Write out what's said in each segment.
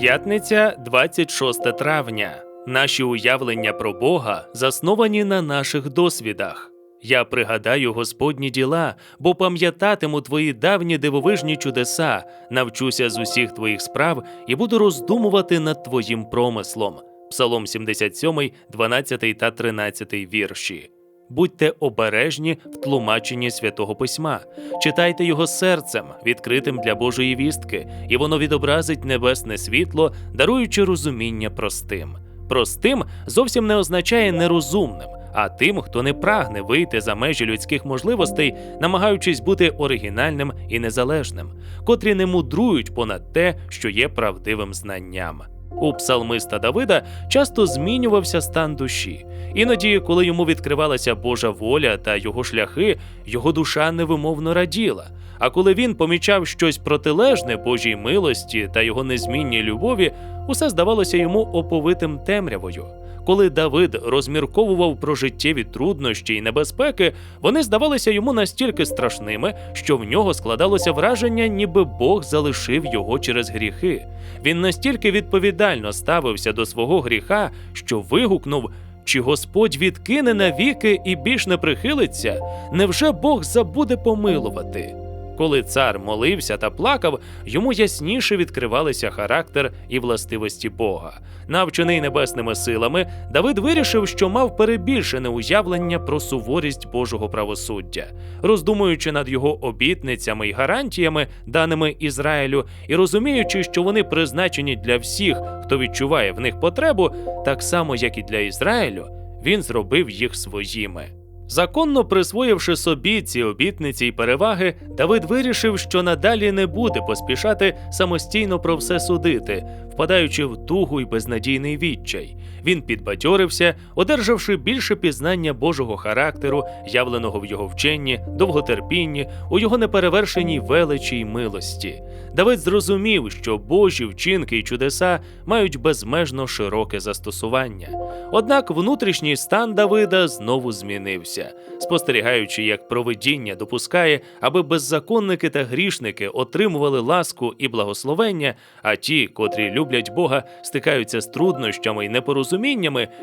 П'ятниця, 26 травня. Наші уявлення про Бога засновані на наших досвідах. Я пригадаю Господні діла, бо пам'ятатиму твої давні дивовижні чудеса, навчуся з усіх твоїх справ і буду роздумувати над твоїм промислом. Псалом 77, 12 та 13 вірші. Будьте обережні в тлумаченні святого письма, читайте його серцем, відкритим для Божої вістки, і воно відобразить небесне світло, даруючи розуміння простим. Простим зовсім не означає нерозумним, а тим, хто не прагне вийти за межі людських можливостей, намагаючись бути оригінальним і незалежним, котрі не мудрують понад те, що є правдивим знанням. У псалмиста Давида часто змінювався стан душі. Іноді, коли йому відкривалася Божа воля та його шляхи, його душа невимовно раділа. А коли він помічав щось протилежне Божій милості та його незмінній любові, усе здавалося йому оповитим темрявою. Коли Давид розмірковував про життєві труднощі і небезпеки, вони здавалися йому настільки страшними, що в нього складалося враження, ніби Бог залишив його через гріхи. Він настільки відповідально ставився до свого гріха, що вигукнув. Чи Господь відкине навіки і більш не прихилиться? Невже Бог забуде помилувати? Коли цар молився та плакав, йому ясніше відкривалися характер і властивості Бога. Навчений небесними силами, Давид вирішив, що мав перебільшене уявлення про суворість Божого правосуддя. Роздумуючи над його обітницями й гарантіями, даними Ізраїлю, і розуміючи, що вони призначені для всіх, хто відчуває в них потребу, так само як і для Ізраїлю, він зробив їх своїми. Законно присвоївши собі ці обітниці й переваги, Давид вирішив, що надалі не буде поспішати самостійно про все судити, впадаючи в тугу й безнадійний відчай. Він підбадьорився, одержавши більше пізнання Божого характеру, явленого в його вченні, довготерпінні, у його неперевершеній величі й милості. Давид зрозумів, що Божі вчинки й чудеса мають безмежно широке застосування. Однак внутрішній стан Давида знову змінився, спостерігаючи, як провидіння допускає, аби беззаконники та грішники отримували ласку і благословення, а ті, котрі люблять Бога, стикаються з труднощами й непорозуміннями,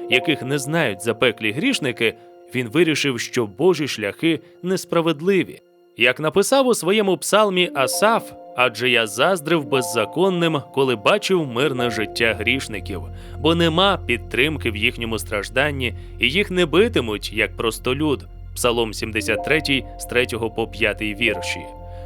яких не знають запеклі грішники. Він вирішив, що Божі шляхи несправедливі. Як написав у своєму псалмі Асаф, адже я заздрив беззаконним, коли бачив мирне життя грішників, бо нема підтримки в їхньому стражданні, і їх не битимуть, як простолюд. Псалом 73 з 3 по 5 вірші.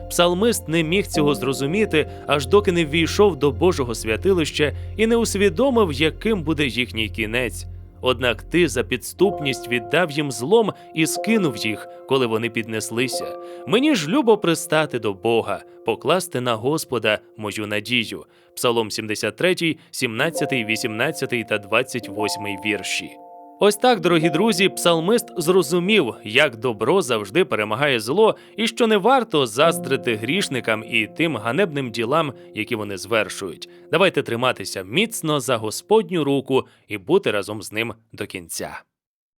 Псалмист не міг цього зрозуміти, аж доки не ввійшов до Божого святилища і не усвідомив, яким буде їхній кінець. Однак ти за підступність віддав їм злом і скинув їх, коли вони піднеслися. Мені ж любо пристати до Бога, покласти на Господа мою надію. Псалом 73, 17, 18 та 28 вірші. Ось так, дорогі друзі, псалмист зрозумів, як добро завжди перемагає зло, і що не варто заздрити грішникам і тим ганебним ділам, які вони звершують. Давайте триматися міцно за Господню руку і бути разом з ним до кінця.